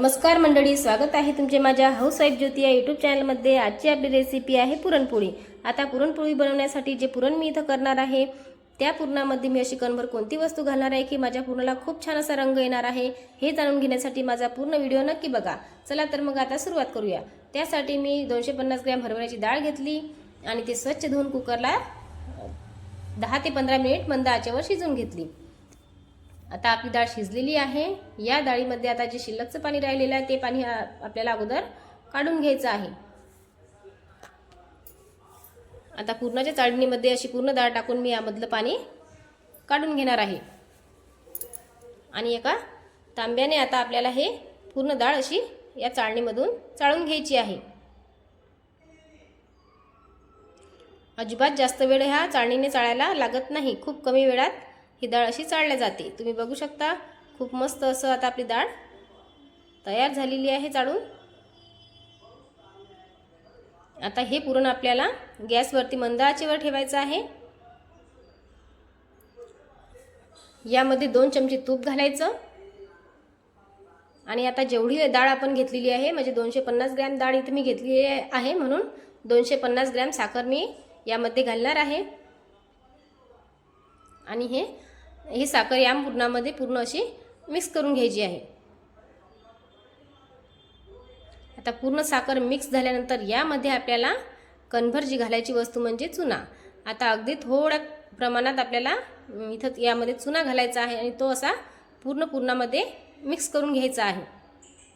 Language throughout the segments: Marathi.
नमस्कार मंडळी स्वागत आहे तुमचे माझ्या हाऊसवाईफ ज्योती या यूट्यूब चॅनलमध्ये आजची आपली रेसिपी आहे पुरणपोळी. आता पुरणपोळी बनवण्यासाठी जे पुरण मी इथं करणार आहे त्या पुरणामध्ये मी अशी कणभर कोणती वस्तू घालणार आहे की माझ्या पुरणाला खूप छान असा रंग येणार आहे हे जाणून घेण्यासाठी माझा पूर्ण व्हिडिओ नक्की बघा. चला तर मग आता सुरुवात करूया. त्यासाठी मी दोनशे पन्नास ग्रॅम हरभऱ्याची डाळ घेतली आणि ते स्वच्छ धुवून कुकरला दहा ते पंधरा मिनिट मंद आचेवर शिजवून घेतली. आता आपली डाळ शिजलेली आहे. या डाळीमध्ये आता जे शिल्लकचं पाणी राहिलेलं आहे ते पाणी आपल्याला अगोदर काढून घ्यायचं आहे. आता पूर्णाच्या चाळणीमध्ये अशी पूर्ण डाळ टाकून मी यामधलं पाणी काढून घेणार आहे. आणि एका तांब्याने आता आपल्याला हे पूर्ण डाळ अशी या चाळणीमधून चाळून घ्यायची आहे. अजिबात जास्त वेळ ह्या चाळणीने चाळायला लागत नाही. खूप कमी वेळात ही डाळ अशी चाळल्या जाते. तुम्ही बघू शकता खूप मस्त असं आता आपली डाळ तयार झालेली आहे चाळून. आता हे पुरण आपल्याला गॅसवरती मंद आचेवर ठेवायचं आहे. यामध्ये दोन चमचे तूप घालायचं. आणि आता जेवढी डाळ आपण घेतलेली आहे म्हणजे दोनशे पन्नास ग्रॅम डाळ इथे मी घेतली आहे म्हणून दोनशे पन्नास ग्रॅम साखर मी यामध्ये घालणार आहे. आणि हे ही साखर या पुरणामध्ये पूर्ण अशी मिक्स करून घ्यायची आहे. आता पूर्ण साखर मिक्स झाल्यानंतर यामध्ये आपल्याला कणभर जी घालायची वस्तू म्हणजे चुना. आता अगदी थोड्या प्रमाणात आपल्याला इथं यामध्ये चुना घालायचा आहे आणि तो असा पूर्ण पूर्णामध्ये मिक्स करून घ्यायचा आहे.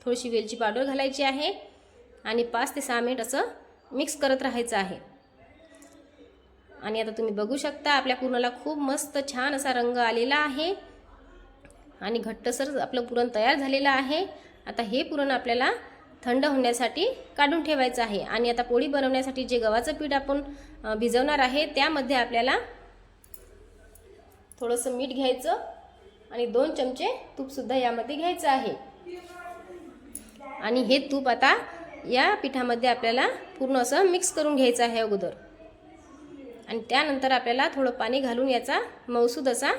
थोडीशी वेलची पावडर घालायची आहे आणि पाच ते सहा मिनिट असं मिक्स करत राहायचं आहे. आणि आता तुम्ही बघू शकता आपल्या पुरणाला खूप मस्त छान असा रंग आलेला आहे. आणि घट्टसर आपलं पुरण तयार झालेलं आहे. आता हे पुरण आपल्याला थंड होण्यासाठी काढून ठेवायचं आहे. आणि आता पोळी बनवण्यासाठी जे गव्हाचं पीठ आपण भिजवणार आहे त्यामध्ये आपल्याला थोडंसं मीठ घ्यायचं आणि दोन चमचे तूपसुद्धा यामध्ये घ्यायचं आहे. आणि हे तूप आता या पिठामध्ये आपल्याला पूर्ण असं मिक्स करून घ्यायचं आहे अगोदर. आणि त्यानंतर आपल्याला थोडं पाणी घालून याचा मौसूद असा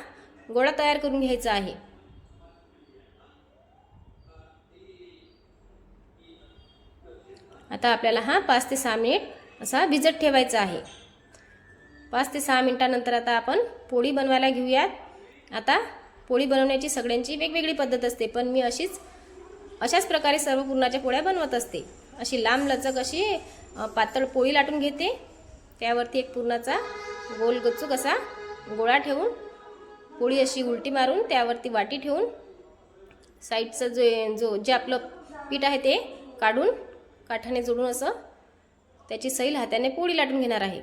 गोळा तयार करून घ्यायचा आहे. आता आपल्याला हा पाच ते सहा मिनिट असा भिजत ठेवायचा आहे. पाच ते सहा मिनिटानंतर आता आपण पोळी बनवायला घेऊयात. आता पोळी बनवण्याची सगळ्यांची वेगवेगळी पद्धत असते पण मी अशीच अशाच प्रकारे सर्व पुरणाच्या पोळ्या बनवत असते. अशी लांब लचक अशी पातळ पोळी लाटून घेते. त्यावरती एक पुरणाचा गोल गच्चूक असा गोळा ठेवून पोळी अशी उलटी मारून त्यावरती वाटी ठेवून साईडचं जे जो जे आपलं पीठ आहे ते काढून काठाने जोडून असं त्याची सैल हाताने पोळी लाटून घेणार आहे.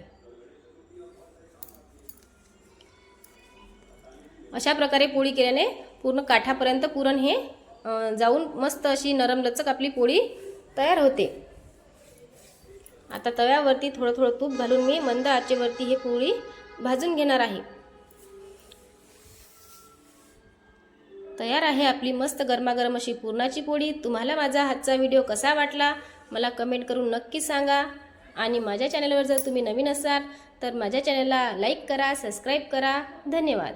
अशा प्रकारे पोळी केल्याने पूर्ण काठापर्यंत पुरण हे जाऊन मस्त अशी नरम लचक आपली पोळी तयार होते. आता तव्यावरती थोडं थोडं तूप घालून मी मंद आचेवरती हे पोळी भाजून घेणार आहे. तयार आहे आपली मस्त गरमागरम अशी पुरणाची पोळी. तुम्हाला माझा हातचा व्हिडिओ कसा वाटला मला कमेंट करून नक्की सांगा. आणि माझ्या चॅनलवर जर तुम्ही नवीन असाल तर माझ्या चॅनलला लाईक करा सबस्क्राईब करा. धन्यवाद.